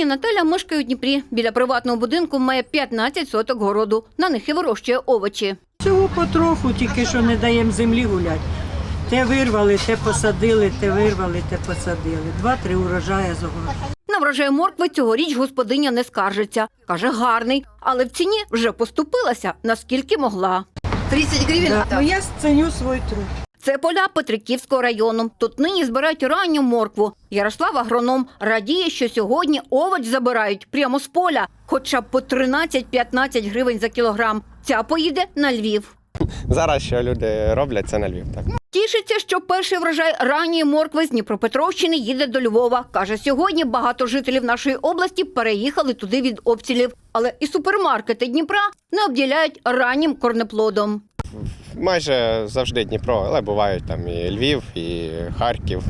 Пані Наталя мешкає у Дніпрі. Біля приватного будинку має 15 соток городу. На них і вирощує овочі. Цього потроху, тільки що не даємо землі гуляти. Те вирвали, те посадили, те вирвали, те посадили. Два-три урожая з огороду. На врожай моркви цьогоріч господиня не скаржиться. Каже, гарний, але в ціні вже поступилася, наскільки могла. 30 гривен? Да. Ну, я ценю свій труд. Це поля Петриківського району. Тут нині збирають ранню моркву. Ярослав агроном радіє, що сьогодні овоч забирають прямо з поля, хоча б по 13-15 гривень за кілограм. Ця поїде на Львів. Зараз що люди роблять, це на Львів. Так. Тішиться, що перший врожай ранньої моркви з Дніпропетровщини їде до Львова. Каже, сьогодні багато жителів нашої області переїхали туди від обстрілів. Але і супермаркети Дніпра не обділяють раннім корнеплодом. Майже завжди Дніпро, але бувають там і Львів, і Харків,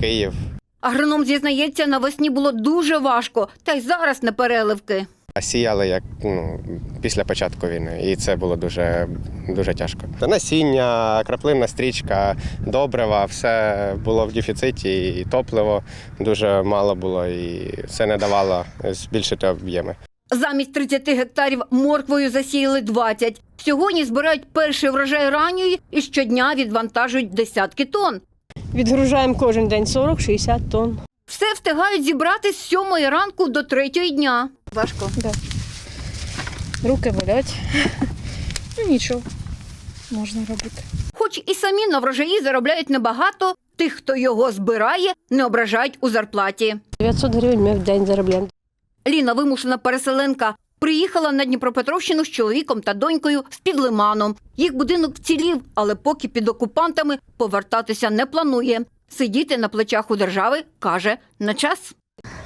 Київ. Агроном зізнається, навесні було дуже важко, та й зараз не переливки. Сіяли як ну, після початку війни, і це було дуже, дуже тяжко. Та Насіння, краплинна стрічка, добрива, все було в дефіциті, і топливо дуже мало було, і це не давало збільшити об'єми. Замість 30 гектарів морквою засіяли 20. Сьогодні збирають перший врожай ранньої і щодня відвантажують десятки тонн. Відгружаємо кожен день 40-60 тонн. Все встигають зібрати з сьомої ранку до третьої дня. Важко. Руки болять. Ну нічого, можна робити. Хоч і самі на врожаї заробляють небагато, тих, хто його збирає, не ображають у зарплаті. 900 гривень ми в день заробляємо. Ліна вимушена переселенка. Приїхала на Дніпропетровщину з чоловіком та донькою з під лиманом. Їх будинок вцілів, але поки під окупантами повертатися не планує. Сидіти на плечах у держави каже не час.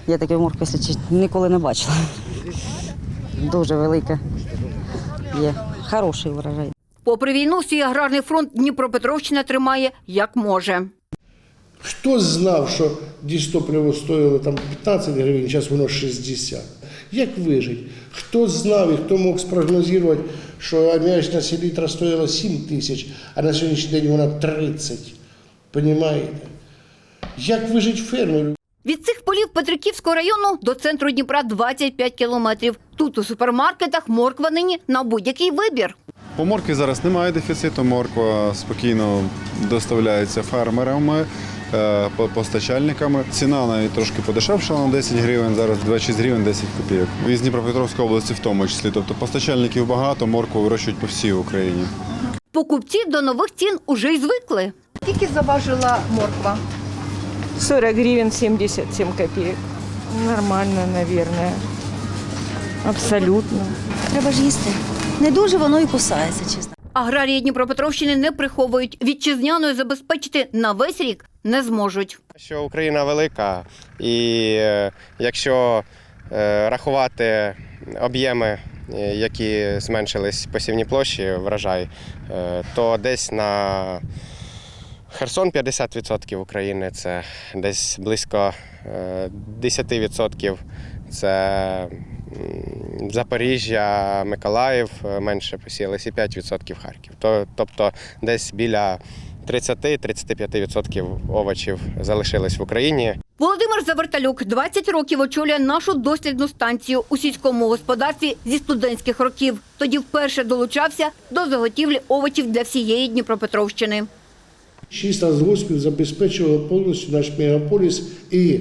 Я таке якщо чесно, ніколи не бачила. Дуже велика. Є хороший врожай. Попри війну, свій аграрний фронт Дніпропетровщина тримає як може. Хто знав, що дістопливо стоїло там 15 гривень, зараз воно 60. Як вижити? Хто знав і хто мог спрогнозувати, що аміачна селітра стоїла 7 тисяч, а на сьогоднішній день вона 30. Понімаєте? Як вижити фермеру? Від цих полів Петриківського району до центру Дніпра 25 кілометрів. Тут у супермаркетах морква нині на будь-який вибір. По моркві зараз немає дефіциту. Морква спокійно доставляється фермерами, постачальниками. Ціна навіть трошки подешевшала на 10 гривень, зараз 26 гривень 10 копійок. Із Дніпропетровської області в тому числі. Тобто постачальників багато, моркву вирощують по всій Україні. Покупці до нових цін уже й звикли. Скільки заважила морква? 40 гривень 77 копійок. Нормально, мабуть. Абсолютно. Треба ж їсти. Не дуже воно і кусається, чесно. Аграрії Дніпропетровщини не приховують. Вітчизняною забезпечити на весь рік не зможуть. Що Україна велика, і е, якщо е, рахувати об'єми, е, які зменшились посівні площі, врожай, то десь на Херсон 50% України, це десь близько е, 10%. Це Запоріжжя, Миколаїв е, менше посіялись і 5% Харків. То- Тобто десь біля 30-35% овочів залишились в Україні. Володимир Заверталюк 20 років очолює нашу дослідну станцію у сільському господарстві зі студентських років. Тоді вперше долучався до заготівлі овочів для всієї Дніпропетровщини. Шість розгоспів забезпечувало повністю наш мегаполіс і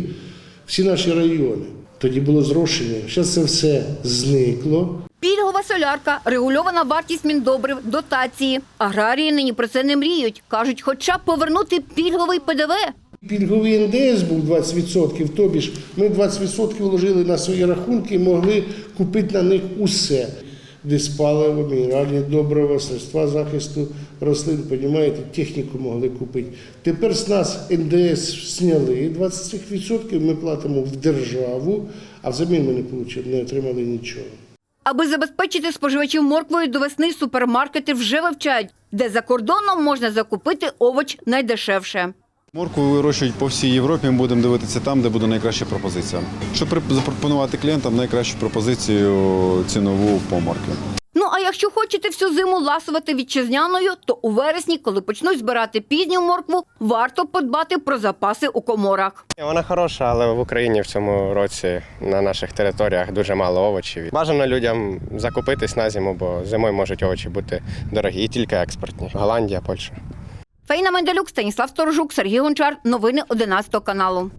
всі наші райони. Тоді було зрошення. Зараз це все зникло. Пільгова солярка, регульована вартість міндобрив, дотації. Аграрії нині про це не мріють. Кажуть, хоча б повернути пільговий ПДВ. Пільговий НДС був 20%, тобі ж ми 20% вложили на свої рахунки і могли купити на них усе. Диспаливо, мінеральні добрива, средства захисту рослин, понімаєте, техніку могли купити. Тепер з нас НДС зняли 20%, ми платимо в державу, а взамін ми не получили, не отримали нічого. Аби забезпечити споживачів морквою до весни, супермаркети вже вивчають, де за кордоном можна закупити овоч найдешевше. Моркву вирощують по всій Європі. Ми будемо дивитися там, де буде найкраща пропозиція. Щоб при- запропонувати клієнтам найкращу пропозицію цінову по моркві. Ну а якщо хочете всю зиму ласувати вітчизняною, то у вересні, коли почнуть збирати пізню моркву, варто подбати про запаси у коморах. Вона хороша, але в Україні в цьому році на наших територіях дуже мало овочів. Бажано людям закупитись на зиму, бо зимою можуть овочі бути дорогі і тільки експортні. Голландія, Польща. Фейна Менделюк, Станіслав Сторожук, Сергій Гончар. Новини 11 каналу.